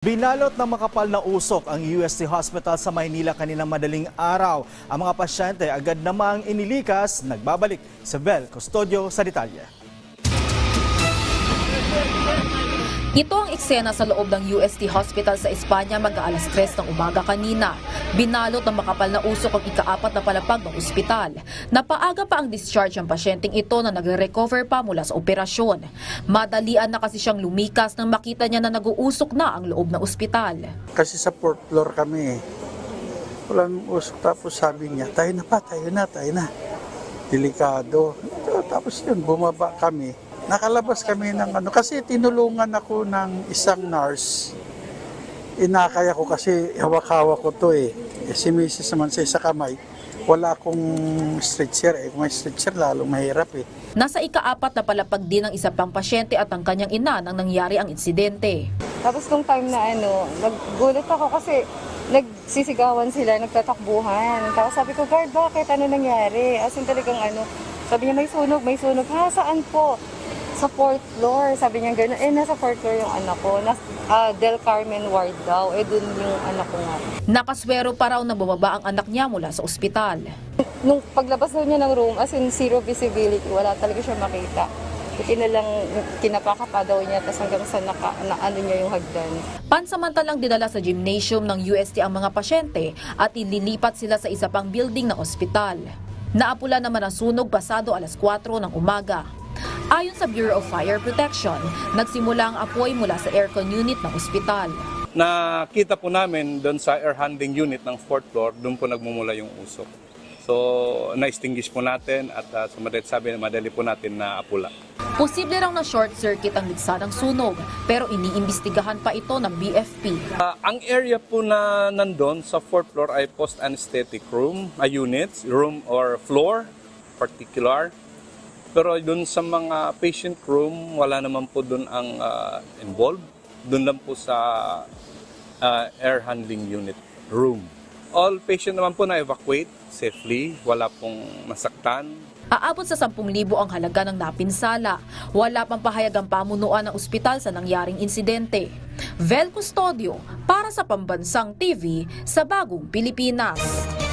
Binalot ng makapal na usok ang UST Hospital sa Maynila kanina madaling araw. Ang mga pasyente agad namang inilikas, nagbabalik sa Bel Custodio sa detalye. Ito ang eksena sa loob ng UST Hospital sa Espanya mag-aalas 3 ng umaga kanina. Binalot ng makapal na usok ang ikaapat na palapag ng ospital. Napaaga pa ang discharge ng pasyenteng ito na nagre-recover pa mula sa operasyon. Madalian na kasi siyang lumikas nang makita niya na nag-uusok na ang loob ng ospital. Kasi sa fourth floor kami. Walang usok. Tapos sabi niya, tayo na pa, tayo na, tayo na. Delikado. Tapos yun, bumaba kami. Nakalabas kami ng ano. Kasi tinulungan ako ng isang nurse. Inakay ako kasi hawak-hawak ko to eh. eh si Mrs. naman sa isa kamay. Wala akong stretcher eh. Kung may stretcher, lalo mahirap eh. Nasa ikaapat na palapag din ng isa pang pasyente at ang kanyang ina nang nangyari ang insidente. Tapos nung time na ano, naggulat ako kasi nagsisigawan sila, nagtatakbuhan. Tapos sabi ko, guard, bakit? Ano nangyari? As in talagang ano, sabi niya, may sunog, may sunog. Ha, saan po? Sa fourth floor. Sabi niya gano'n, eh, nasa fourth floor yung anak ko. Nas, ah, Del Carmen Ward daw. Eh, dun yung anak ko nga. Nakaswero pa raw na bumaba ang anak niya mula sa ospital. Nung paglabas daw niya ng room, as in zero visibility, wala talaga siya makita. Buti na lang kinapaka pa daw niya, tapos hanggang sa naka, na, ano niya yung hagdan. Pansamantalang dinala sa gymnasium ng UST ang mga pasyente at ililipat sila sa isa pang building ng ospital. Naapula naman ang sunog pasado alas 4 ng umaga. Ayon sa Bureau of Fire Protection, nagsimula ang apoy mula sa aircon unit ng ospital. nakita po namin doon sa air handling unit ng fourth floor, doon po nagmumula yung usok. So, na-extinguish po natin at uh, sumalit sabi na madali po natin na apula. Posible raw na short circuit ang liksa ng sunog pero iniimbestigahan pa ito ng BFP. Ah, ang area po na nandun sa fourth floor ay post-anesthetic room, a units, room or floor, particular. Pero doon sa mga patient room, wala naman po doon ang ah, involved. Doon lang po sa ah, air handling unit room. All patient naman po na-evacuate safely, wala pong nasaktan, Aabot sa 10,000 ang halaga ng napinsala. Wala pang pahayag ang pamunuan ng ospital sa nangyaring insidente. Vel Custodio para sa Pambansang TV sa Bagong Pilipinas.